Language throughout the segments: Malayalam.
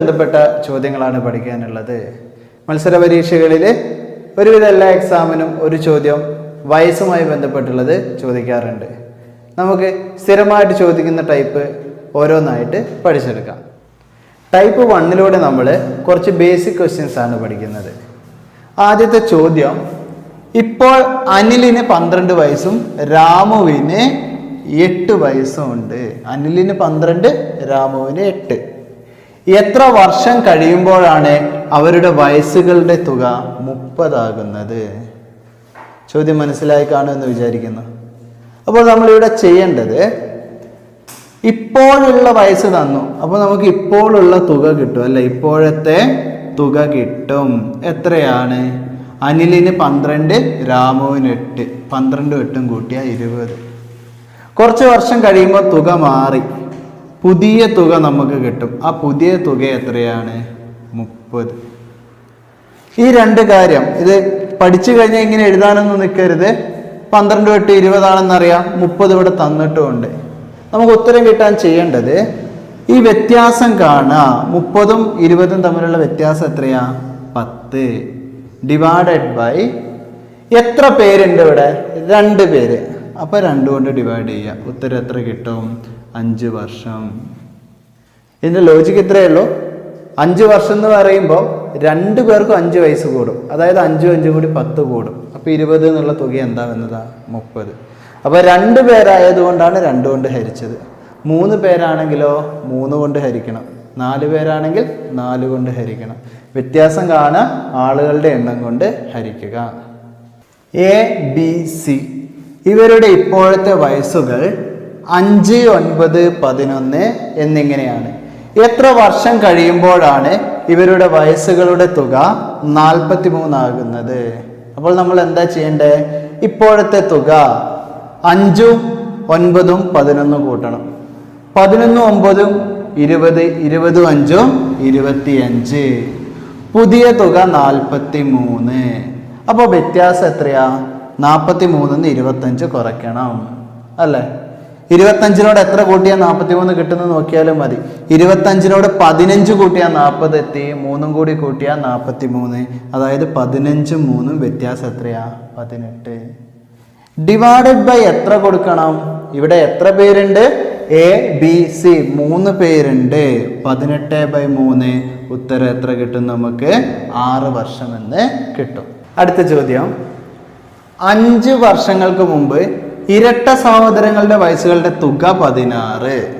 ബന്ധപ്പെട്ട ചോദ്യങ്ങളാണ് പഠിക്കാനുള്ളത്. മത്സര പരീക്ഷകളിൽ ഒരുവിധ എല്ലാ എക്സാമിനും ഒരു ചോദ്യം വയസ്സുമായി ബന്ധപ്പെട്ടുള്ളത് ചോദിക്കാറുണ്ട്. നമുക്ക് സ്ഥിരമായിട്ട് ചോദിക്കുന്ന ടൈപ്പ് ഓരോന്നായിട്ട് പഠിച്ചെടുക്കാം. ടൈപ്പ് വണ്ണിലൂടെ നമ്മൾ കുറച്ച് ബേസിക് ക്വസ്റ്റ്യൻസ് ആണ് പഠിക്കുന്നത്. ആദ്യത്തെ ചോദ്യം ഇപ്പോൾ അനിലിന് പന്ത്രണ്ട് വയസ്സും രാമുവിന് എട്ട് വയസ്സും ഉണ്ട്. അനിലിന് പന്ത്രണ്ട് രാമുവിന് എട്ട്. എത്ര വർഷം കഴിയുമ്പോഴാണ് അവരുടെ വയസ്സുകളുടെ തുക മുപ്പതാകുന്നത്? ചോദ്യം മനസ്സിലായി കാണുമെന്ന് വിചാരിക്കുന്നു. അപ്പോൾ നമ്മളിവിടെ ചെയ്യേണ്ടത് ഇപ്പോഴുള്ള വയസ്സ് തന്നു. അപ്പോൾ നമുക്ക് ഇപ്പോഴുള്ള തുക കിട്ടും അല്ലെ? ഇപ്പോഴത്തെ തുക കിട്ടും. എത്രയാണ്? അനിലിന് പന്ത്രണ്ട് രാമുവിന് എട്ട്. പന്ത്രണ്ടും എട്ടും കൂട്ടിയ ഇരുപത്. കുറച്ച് വർഷം കഴിയുമ്പോൾ തുക മാറി. പുതിയ തുക നമുക്ക് കിട്ടും. ആ പുതിയ തുക എത്രയാണ്? മുപ്പത്. ഈ രണ്ട് കാര്യം ഇത് പഠിച്ചു കഴിഞ്ഞാൽ ഇങ്ങനെ എഴുതാനൊന്നും നിൽക്കരുത് പന്ത്രണ്ട് തൊട്ട് ഇരുപതാണെന്നറിയാം. മുപ്പത് ഇവിടെ തന്നിട്ടുമുണ്ട്. നമുക്ക് ഉത്തരം കിട്ടാൻ ചെയ്യേണ്ടത് ഈ വ്യത്യാസം കാണുക. മുപ്പതും ഇരുപതും തമ്മിലുള്ള വ്യത്യാസം എത്രയാ? പത്ത്. ഡിവൈഡഡ് ബൈ എത്ര പേരുണ്ട് ഇവിടെ? രണ്ട് പേര്. അപ്പൊ രണ്ടു കൊണ്ട് ഡിവൈഡ് ചെയ്യുക. ഉത്തരം എത്ര കിട്ടും? അഞ്ച് വർഷം. ഇതിന്റെ ലോജിക്ക് ഇത്രയേ ഉള്ളൂ. അഞ്ച് വർഷം എന്ന് പറയുമ്പോൾ രണ്ട് പേർക്കും അഞ്ച് വയസ്സ് കൂടും. അതായത് അഞ്ചും അഞ്ചും കൂടി പത്ത് കൂടും. അപ്പോൾ ഇരുപത് എന്നുള്ള തുക എന്താ വന്നതാ മുപ്പത്. അപ്പോൾ രണ്ട് പേരായതുകൊണ്ടാണ് രണ്ട് കൊണ്ട് ഹരിച്ചത്. മൂന്ന് പേരാണെങ്കിലോ മൂന്ന് കൊണ്ട് ഹരിക്കണം. നാല് പേരാണെങ്കിൽ നാല് കൊണ്ട് ഹരിക്കണം. വ്യത്യാസം കാണാൻ ആളുകളുടെ എണ്ണം കൊണ്ട് ഹരിക്കുക. എ ബി സി ഇവരുടെ ഇപ്പോഴത്തെ വയസ്സുകൾ അഞ്ച് ഒൻപത് പതിനൊന്ന് എന്നിങ്ങനെയാണ്. എത്ര വർഷം കഴിയുമ്പോഴാണ് ഇവരുടെ വയസ്സുകളുടെ തുക നാൽപ്പത്തി മൂന്നാകുന്നത് അപ്പോൾ നമ്മൾ എന്താ ചെയ്യേണ്ടേ? ഇപ്പോഴത്തെ തുക അഞ്ചും ഒൻപതും പതിനൊന്നും കൂട്ടണം. പതിനൊന്നും ഒമ്പതും ഇരുപത് ഇരുപതും അഞ്ചും ഇരുപത്തിയഞ്ച്. പുതിയ തുക നാൽപ്പത്തി മൂന്ന് അപ്പോൾ വ്യത്യാസം എത്രയാ? നാൽപ്പത്തി മൂന്നിന്ന് ഇരുപത്തഞ്ച് കുറയ്ക്കണം. അല്ലേ? ഇരുപത്തഞ്ചിനോട് എത്ര കൂട്ടിയാൽ നാൽപ്പത്തി മൂന്ന് കിട്ടുന്നത് നോക്കിയാലും മതി. ഇരുപത്തഞ്ചിനോട് പതിനഞ്ച് കൂട്ടിയാൽ നാൽപ്പത് എത്തി. മൂന്നും കൂടി കൂട്ടിയാൽ നാൽപ്പത്തി മൂന്ന് അതായത് പതിനഞ്ചും മൂന്നും വ്യത്യാസം എത്രയാ? പതിനെട്ട്. ഡിവൈഡഡ് ബൈ എത്ര കൊടുക്കണം? ഇവിടെ എത്ര പേരുണ്ട്? എ ബി സി മൂന്ന് പേരുണ്ട്. പതിനെട്ട് ബൈ മൂന്ന്. ഉത്തരം എത്ര കിട്ടും നമുക്ക്? ആറ് വർഷം എന്ന് കിട്ടും. അടുത്ത ചോദ്യം. അഞ്ച് വർഷങ്ങൾക്ക് മുമ്പ് ഇരട്ട സഹോദരങ്ങളുടെ വയസ്സുകളുടെ തുക പതിനാറ്.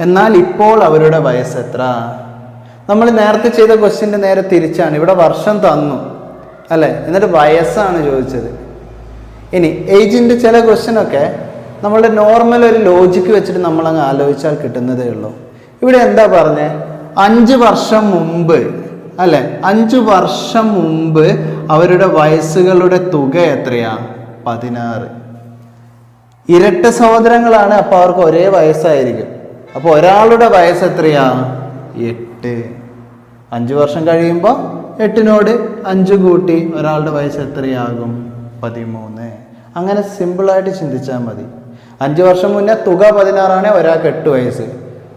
എന്നാൽ ഇപ്പോൾ അവരുടെ വയസ്സ് എത്ര? നമ്മൾ നേരത്തെ ചെയ്ത ക്വസ്റ്റ്യന്റെ നേരെ തിരിച്ചാണ്. ഇവിടെ വർഷം തന്നു. അല്ലേ? എന്നിട്ട് വയസ്സാണ് ചോദിച്ചത്. ഇനി ഏജിന്റെ ചില ക്വസ്റ്റ്യനൊക്കെ നമ്മളുടെ നോർമൽ ഒരു ലോജിക്ക് വെച്ചിട്ട് നമ്മൾ അങ്ങ് ആലോചിച്ചാൽ കിട്ടുന്നതേ ഉള്ളൂ. ഇവിടെ എന്താ പറഞ്ഞേ? അഞ്ച് വർഷം മുമ്പ് അല്ലെ? അഞ്ച് വർഷം മുമ്പ് അവരുടെ വയസ്സുകളുടെ തുക എത്രയാ? പതിനാറ്. ഇരട്ട സഹോദരങ്ങളാണ് അപ്പൊ അവർക്ക് ഒരേ വയസ്സായിരിക്കും. അപ്പൊ ഒരാളുടെ വയസ്സ് എത്രയാ എട്ട്. അഞ്ചു വർഷം കഴിയുമ്പോൾ എട്ടിനോട് അഞ്ച് കൂട്ടി ഒരാളുടെ വയസ്സ് എത്രയാകും? പതിമൂന്ന്. അങ്ങനെ സിമ്പിളായിട്ട് ചിന്തിച്ചാൽ മതി. അഞ്ച് വർഷം മുന്നേ തുക പതിനാറാണ് ഒരാൾക്ക് എട്ട് വയസ്സ്.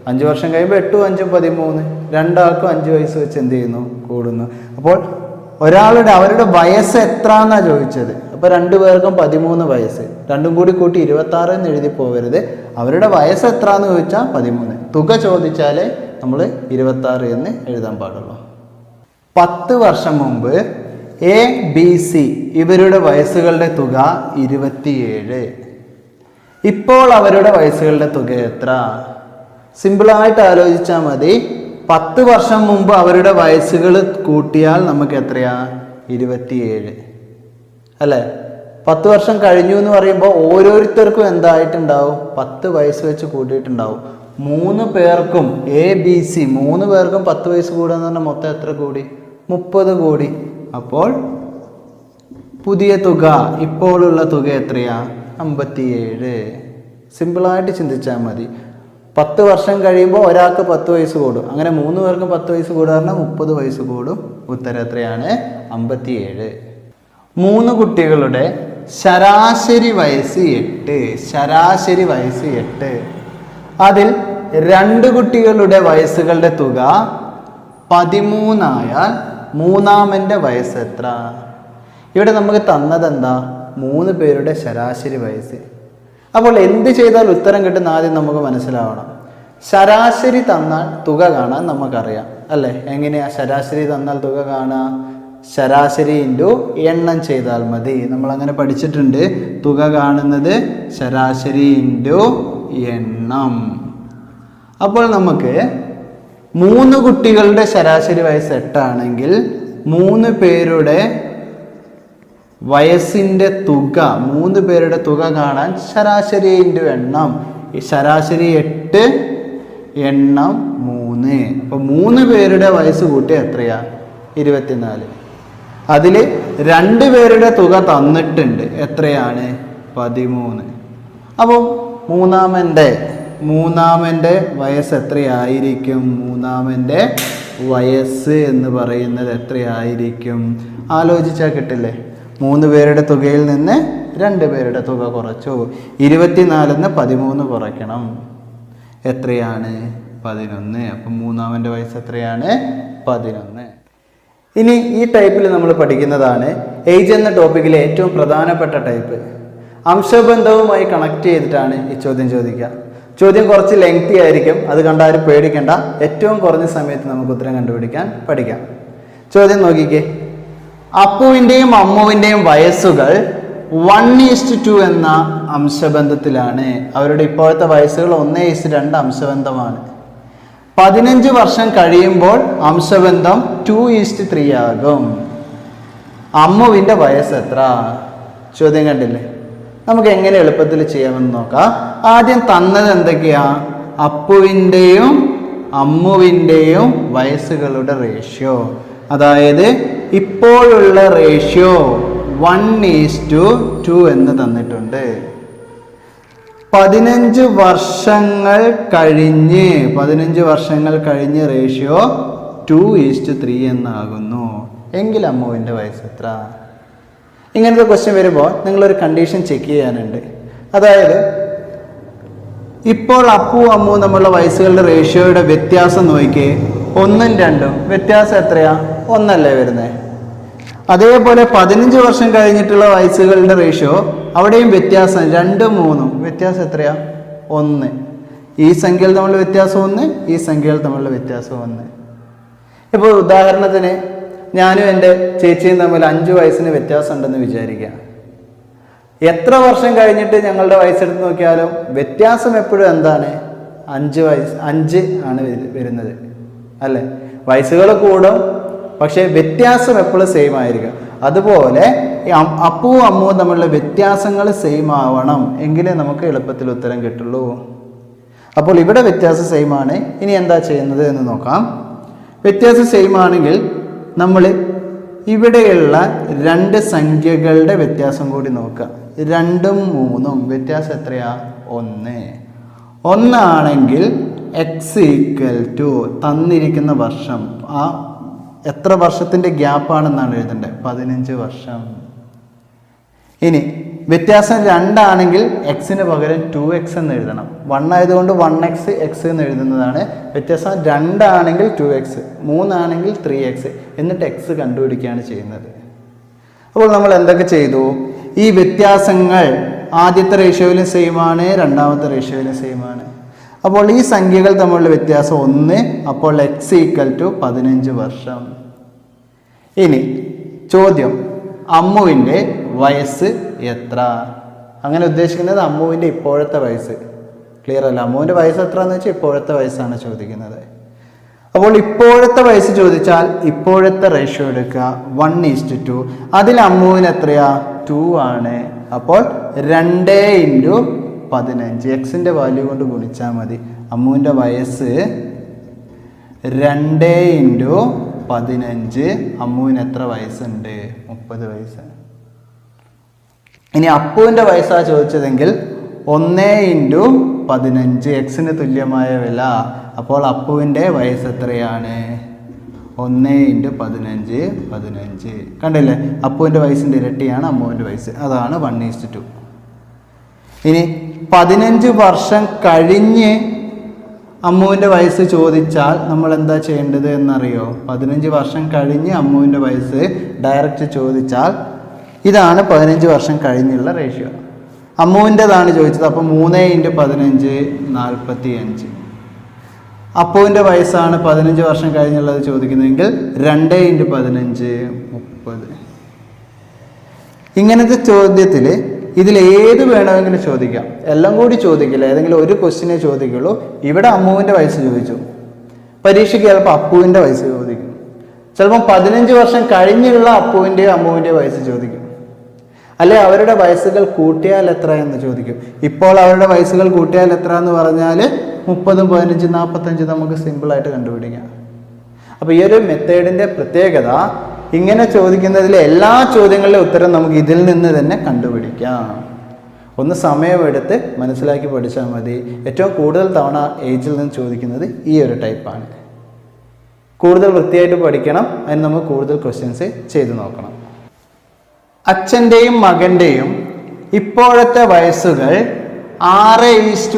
അഞ്ച് വർഷം കഴിയുമ്പോൾ എട്ടും അഞ്ചും പതിമൂന്ന്. രണ്ടാൾക്കും അഞ്ച് വയസ്സ് വെച്ച് എന്ത് ചെയ്യുന്നു? കൂടുന്നു. അപ്പോൾ ഒരാളുടെ അവരുടെ വയസ്സ് എത്ര എന്നാ ചോദിച്ചത്? അപ്പോൾ രണ്ടു പേർക്കും പതിമൂന്ന് വയസ്സ്. രണ്ടും കൂടി കൂട്ടി ഇരുപത്തി ആറ് എന്ന് എഴുതി പോകരുത്. അവരുടെ വയസ്സ് എത്ര എന്ന് ചോദിച്ചാൽ പതിമൂന്ന്. തുക ചോദിച്ചാലേ നമ്മൾ ഇരുപത്തി ആറ് എന്ന് എഴുതാൻ പാടുള്ളൂ. പത്ത് വർഷം മുമ്പ് എ ബി സി ഇവരുടെ വയസ്സുകളുടെ തുക ഇരുപത്തിയേഴ്. ഇപ്പോൾ അവരുടെ വയസ്സുകളുടെ തുക എത്ര? സിമ്പിളായിട്ട് ആലോചിച്ചാൽ മതി. പത്ത് വർഷം മുമ്പ് അവരുടെ വയസ്സുകൾ കൂട്ടിയാൽ നമുക്ക് എത്രയാ? ഇരുപത്തിയേഴ്. അല്ലേ? പത്ത് വർഷം കഴിഞ്ഞു എന്ന് പറയുമ്പോൾ ഓരോരുത്തർക്കും എന്തായിട്ടുണ്ടാവും? പത്ത് വയസ്സ് വെച്ച് കൂട്ടിയിട്ടുണ്ടാവും. മൂന്ന് പേർക്കും എ ബി സി മൂന്ന് പേർക്കും പത്ത് വയസ്സ് കൂടുക എന്ന് പറഞ്ഞാൽ മൊത്തം എത്ര കൂടി? മുപ്പത് കോടി. അപ്പോൾ പുതിയ തുക ഇപ്പോഴുള്ള തുക എത്രയാ? അമ്പത്തിയേഴ്. സിമ്പിളായിട്ട് ചിന്തിച്ചാൽ മതി. പത്ത് വർഷം കഴിയുമ്പോൾ ഒരാൾക്ക് പത്ത് വയസ്സ് കൂടും. അങ്ങനെ മൂന്ന് പേർക്കും പത്ത് വയസ്സ് കൂടാറിന് മുപ്പത് വയസ്സ് കൂടും. ഉത്തരം എത്രയാണ്? അമ്പത്തിയേഴ്. മൂന്ന് കുട്ടികളുടെ ശരാശരി വയസ്സ് എട്ട്. ശരാശരി വയസ്സ് എട്ട്. അതിൽ രണ്ട് കുട്ടികളുടെ വയസ്സുകളുടെ തുക പതിമൂന്നായാൽ മൂന്നാമന്റെ വയസ്സ് എത്ര? ഇവിടെ നമുക്ക് തന്നത് എന്താ മൂന്ന് പേരുടെ ശരാശരി വയസ്സ്. അപ്പോൾ എന്ത് ചെയ്താൽ ഉത്തരം കിട്ടുന്ന ആദ്യം നമുക്ക് മനസ്സിലാവണം. ശരാശരി തന്നാൽ തുക കാണാൻ നമുക്കറിയാം അല്ലേ? എങ്ങനെയാ ശരാശരി തന്നാൽ തുക കാണുക ശരാശരി ഇന്റു എണ്ണം ചെയ്താൽ മതി. നമ്മൾ അങ്ങനെ പഠിച്ചിട്ടുണ്ട്. തുക കാണുന്നത് ശരാശരി ഇന്റു എണ്ണം. അപ്പോൾ നമുക്ക് മൂന്ന് കുട്ടികളുടെ ശരാശരി വയസ്സ് എട്ടാണെങ്കിൽ മൂന്ന് പേരുടെ വയസ്സിന്റെ തുക മൂന്ന് പേരുടെ തുക കാണാൻ ശരാശരി ഇന്റു എണ്ണം ശരാശരി എട്ട് എണ്ണം മൂന്ന്. അപ്പോൾ മൂന്ന് പേരുടെ വയസ്സ് കൂട്ടി എത്രയാ? ഇരുപത്തിനാല്. അതിൽ രണ്ട് പേരുടെ തുക തന്നിട്ടുണ്ട്. എത്രയാണ്? പതിമൂന്ന്. അപ്പോൾ മൂന്നാമന്റെ മൂന്നാമന്റെ വയസ്സ് എത്രയായിരിക്കും? മൂന്നാമന്റെ വയസ്സ് എന്ന് പറയുന്നത് എത്രയായിരിക്കും? ആലോചിച്ചാൽ കിട്ടില്ലേ? മൂന്ന് പേരുടെ തുകയിൽ നിന്ന് രണ്ട് പേരുടെ തുക കുറച്ചു. ഇരുപത്തിനാലിന്ന് പതിമൂന്ന് കുറയ്ക്കണം. എത്രയാണ്? പതിനൊന്ന്. അപ്പം മൂന്നാമന്റെ വയസ്സ് എത്രയാണ്? പതിനൊന്ന്. ഇനി ഈ ടൈപ്പിൽ നമ്മൾ പഠിക്കുന്നതാണ് ഏജ് എന്ന ടോപ്പിക്കിലെ ഏറ്റവും പ്രധാനപ്പെട്ട ടൈപ്പ്. അംശബന്ധവുമായി കണക്ട് ചെയ്തിട്ടാണ് ഈ ചോദ്യം ചോദിക്കുക. ചോദ്യം കുറച്ച് ലെങ്തി ആയിരിക്കും. അത് കണ്ടാരും പേടിക്കേണ്ട. ഏറ്റവും കുറഞ്ഞ സമയത്ത് നമുക്ക് ഉത്തരം കണ്ടുപിടിക്കാൻ പഠിക്കാം. ചോദ്യം നോക്കിക്കേ. അപ്പുവിന്റെയും അമ്മുവിന്റെയും വയസ്സുകൾ വൺ ഈസ്റ്റ് ടു എന്ന അംശബന്ധത്തിലാണ്. അവരുടെ ഇപ്പോഴത്തെ വയസ്സുകൾ ഒന്ന് ഈസ്റ്റ് രണ്ട് അംശബന്ധമാണ്. പതിനഞ്ച് വർഷം കഴിയുമ്പോൾ അംശബന്ധം ടു ഈസ്റ്റ് ത്രീ ആകും. അമ്മുവിന്റെ വയസ്സ് എത്ര? ചോദ്യം കണ്ടില്ലേ? നമുക്ക് എങ്ങനെ എളുപ്പത്തിൽ ചെയ്യാമെന്ന് നോക്കാം. ആദ്യം തന്നത് എന്തൊക്കെയാ? അപ്പുവിന്റെയും അമ്മുവിന്റെയും വയസ്സുകളുടെ റേഷ്യോ അതായത് ഇപ്പോഴുള്ള ratio one is to two എന്ന് തന്നിട്ടുണ്ട്. പതിനഞ്ച് വർഷങ്ങൾ കഴിഞ്ഞ് പതിനഞ്ച് വർഷങ്ങൾ കഴിഞ്ഞ് റേഷ്യോ ടു ഈസ്റ്റ് ത്രീ എന്നാകുന്നു. എങ്കിൽ അമ്മുവിന്റെ വയസ്സ് എത്ര? ഇങ്ങനത്തെ ക്വസ്റ്റ്യൻ വരുമ്പോൾ നിങ്ങളൊരു കണ്ടീഷൻ ചെക്ക് ചെയ്യാനുണ്ട്. അതായത് ഇപ്പോൾ അപ്പു അമ്മു തമ്മിലുള്ള വയസ്സുകളുടെ റേഷ്യോയുടെ വ്യത്യാസം നോക്കിയേ. ഒന്നും രണ്ടും. വ്യത്യാസം എത്രയാ? ഒന്നല്ലേ വരുന്നത് അതേപോലെ പതിനഞ്ച് വർഷം കഴിഞ്ഞിട്ടുള്ള വയസ്സുകളുടെ റേഷ്യോ അവിടെയും വ്യത്യാസം രണ്ടും മൂന്നും. വ്യത്യാസം എത്രയാ? ഒന്ന്. ഈ സംഖ്യകൾ തമ്മിലുള്ള വ്യത്യാസം ഒന്ന് ഈ സംഖ്യകൾ തമ്മിലുള്ള വ്യത്യാസം ഒന്ന്. ഇപ്പോൾ ഉദാഹരണത്തിന് ഞാനും എന്റെ ചേച്ചിയും തമ്മിൽ അഞ്ച് വയസ്സിന് വ്യത്യാസം ഉണ്ടെന്ന് വിചാരിക്കുക. എത്ര വർഷം കഴിഞ്ഞിട്ട് ഞങ്ങളുടെ വയസ്സെടുത്ത് നോക്കിയാലും വ്യത്യാസം എപ്പോഴും എന്താണ്? അഞ്ച് വയസ്സ് അഞ്ച് ആണ് വരുന്നത്. അല്ലേ? വയസ്സുകൾ കൂടും പക്ഷേ വ്യത്യാസം എപ്പോഴും സെയിം ആയിരിക്കും. അതുപോലെ ഈ അപ്പുവും അമ്മുവും തമ്മിലുള്ള വ്യത്യാസങ്ങൾ സെയിം ആവണം എങ്കിലേ നമുക്ക് എളുപ്പത്തിൽ ഉത്തരം കിട്ടുള്ളൂ. അപ്പോൾ ഇവിടെ വ്യത്യാസം സെയിം ആണ്. ഇനി എന്താ ചെയ്യുന്നത് എന്ന് നോക്കാം. വ്യത്യാസം സെയിം ആണെങ്കിൽ നമ്മൾ ഇവിടെയുള്ള രണ്ട് സംഖ്യകളുടെ വ്യത്യാസം കൂടി നോക്കുക. രണ്ടും മൂന്നും വ്യത്യാസം എത്രയാ? ഒന്ന്. ഒന്നാണെങ്കിൽ എക്സ് ഈക്വൽ ടു തന്നിരിക്കുന്ന വർഷം ആ എത്ര വർഷത്തിന്റെ ഗ്യാപ്പാണെന്നാണ് എഴുതേണ്ടത്? പതിനഞ്ച് വർഷം. ഇനി വ്യത്യാസം രണ്ടാണെങ്കിൽ എക്സിന് പകരം ടു എക്സ് എന്ന് എഴുതണം. വൺ ആയതുകൊണ്ട് വൺ എക്സ് എക്സ് എന്ന് എഴുതുന്നതാണ്. വ്യത്യാസം രണ്ടാണെങ്കിൽ ടു എക്സ് മൂന്നാണെങ്കിൽ ത്രീ എക്സ് എന്നിട്ട് എക്സ് കണ്ടുപിടിക്കുകയാണ് ചെയ്യുന്നത്. അപ്പോൾ നമ്മൾ എന്തൊക്കെ ചെയ്തു? ഈ വ്യത്യാസങ്ങൾ ആദ്യത്തെ റേഷ്യോയിലും സെയിം ആണ് രണ്ടാമത്തെ റേഷ്യോയിലും സെയിം ആണ്. അപ്പോൾ ഈ സംഖ്യകൾ തമ്മിലുള്ള വ്യത്യാസം ഒന്ന് അപ്പോൾ എക്സ് ഈക്വൽ ടു പതിനഞ്ച് വർഷം. ഇനി ചോദ്യം അമ്മുവിന്റെ വയസ്സ് എത്ര? അങ്ങനെ ഉദ്ദേശിക്കുന്നത് അമ്മുവിന്റെ ഇപ്പോഴത്തെ വയസ്സ്. ക്ലിയർ അല്ല? അമ്മുവിന്റെ വയസ്സ് എത്ര എന്ന് വെച്ചാൽ ഇപ്പോഴത്തെ വയസ്സാണ് ചോദിക്കുന്നത്. അപ്പോൾ ഇപ്പോഴത്തെ വയസ്സ് ചോദിച്ചാൽ ഇപ്പോഴത്തെ റേഷ്യോ എടുക്കുക. വൺ ഈസ്റ്റ് ടു അതിൽ അമ്മുവിന് എത്രയാ? ടു ആണ്. അപ്പോൾ രണ്ട് ഇന്റു പതിനഞ്ച്. എക്സിന്റെ വാല്യൂ കൊണ്ട് ഗുണിച്ചാൽ മതി. അമ്മുവിന്റെ വയസ്സ് രണ്ട് ഇന്റു പതിനഞ്ച്. അമ്മുവിന് എത്ര വയസ്സുണ്ട്? മുപ്പത് വയസ്സ്. ഇനി അപ്പുവിന്റെ വയസ്സാണ് ചോദിച്ചതെങ്കിൽ ഒന്ന് ഇന്റു പതിനഞ്ച്. എക്സിന് തുല്യമായ വില. അപ്പോൾ അപ്പുവിന്റെ വയസ്സ് എത്രയാണ്? ഒന്ന് ഇന്റു പതിനഞ്ച് പതിനഞ്ച്. കണ്ടില്ലേ? അപ്പുവിന്റെ വയസ്സിന്റെ ഇരട്ടിയാണ് അമ്മുവിന്റെ വയസ്സ്. അതാണ് വൺ ഈസ്റ്റ് ടു ഇനി പതിനഞ്ച് വർഷം കഴിഞ്ഞ് അമ്മുവിന്റെ വയസ്സ് ചോദിച്ചാൽ നമ്മൾ എന്താ ചെയ്യേണ്ടത് എന്നറിയോ? പതിനഞ്ച് വർഷം കഴിഞ്ഞ് അമ്മുവിന്റെ വയസ്സ് ഡയറക്റ്റ് ചോദിച്ചാൽ ഇതാണ് പതിനഞ്ച് വർഷം കഴിഞ്ഞുള്ള റേഷ്യോ അമ്മുവിന്റെതാണ് ചോദിച്ചത് അപ്പോൾ മൂന്ന് ഇന്റു പതിനഞ്ച് നാൽപ്പത്തി അഞ്ച് അപ്പുവിന്റെ വയസ്സാണ് പതിനഞ്ച് വർഷം കഴിഞ്ഞുള്ളത് ചോദിക്കുന്നതെങ്കിൽ രണ്ട് ഇന്റു പതിനഞ്ച് മുപ്പത്. ഇങ്ങനത്തെ ചോദ്യത്തിൽ ഇതിൽ ഏത് വേണമെങ്കിലും ചോദിക്കാം. എല്ലാം കൂടി ചോദിക്കില്ല. ഏതെങ്കിലും ഒരു ക്വസ്റ്റിനെ ചോദിക്കുള്ളൂ. ഇവിടെ അമ്മുവിന്റെ വയസ്സ് ചോദിച്ചു. പരീക്ഷയ്ക്ക് ചിലപ്പോൾ അപ്പുവിന്റെ വയസ്സ് ചോദിക്കും. ചിലപ്പം പതിനഞ്ച് വർഷം കഴിഞ്ഞുള്ള അപ്പുവിന്റെയോ അമ്മുവിന്റെയോ വയസ്സ് ചോദിക്കും. അല്ലെ അവരുടെ വയസ്സുകൾ കൂട്ടിയാൽ എത്ര എന്ന് ചോദിക്കും. ഇപ്പോൾ അവരുടെ വയസ്സുകൾ കൂട്ടിയാൽ എത്ര എന്ന് പറഞ്ഞാൽ മുപ്പതും പതിനഞ്ചും നാൽപ്പത്തഞ്ച് നമുക്ക് സിമ്പിളായിട്ട് കണ്ടുപിടിക്കാം. അപ്പോൾ ഈ ഒരു മെത്തേഡിന്റെ പ്രത്യേകത ഇങ്ങനെ ചോദിക്കുന്നതിലെ എല്ലാ ചോദ്യങ്ങളിലെ ഉത്തരം നമുക്ക് ഇതിൽ നിന്ന് തന്നെ കണ്ടുപിടിക്കാം. ഒന്ന് സമയമെടുത്ത് മനസ്സിലാക്കി പഠിച്ചാൽ മതി. ഏറ്റവും കൂടുതൽ തവണ ഏജിൽ നിന്ന് ചോദിക്കുന്നത് ഈ ഒരു ടൈപ്പാണ് കൂടുതൽ വൃത്തിയായിട്ട് പഠിക്കണം. അതിന് നമുക്ക് കൂടുതൽ ക്വസ്റ്റ്യൻസ് ചെയ്തു നോക്കണം. അച്ഛന്റെയും മകന്റെയും ഇപ്പോഴത്തെ വയസ്സുകൾ ആറ് ഈസ്റ്റു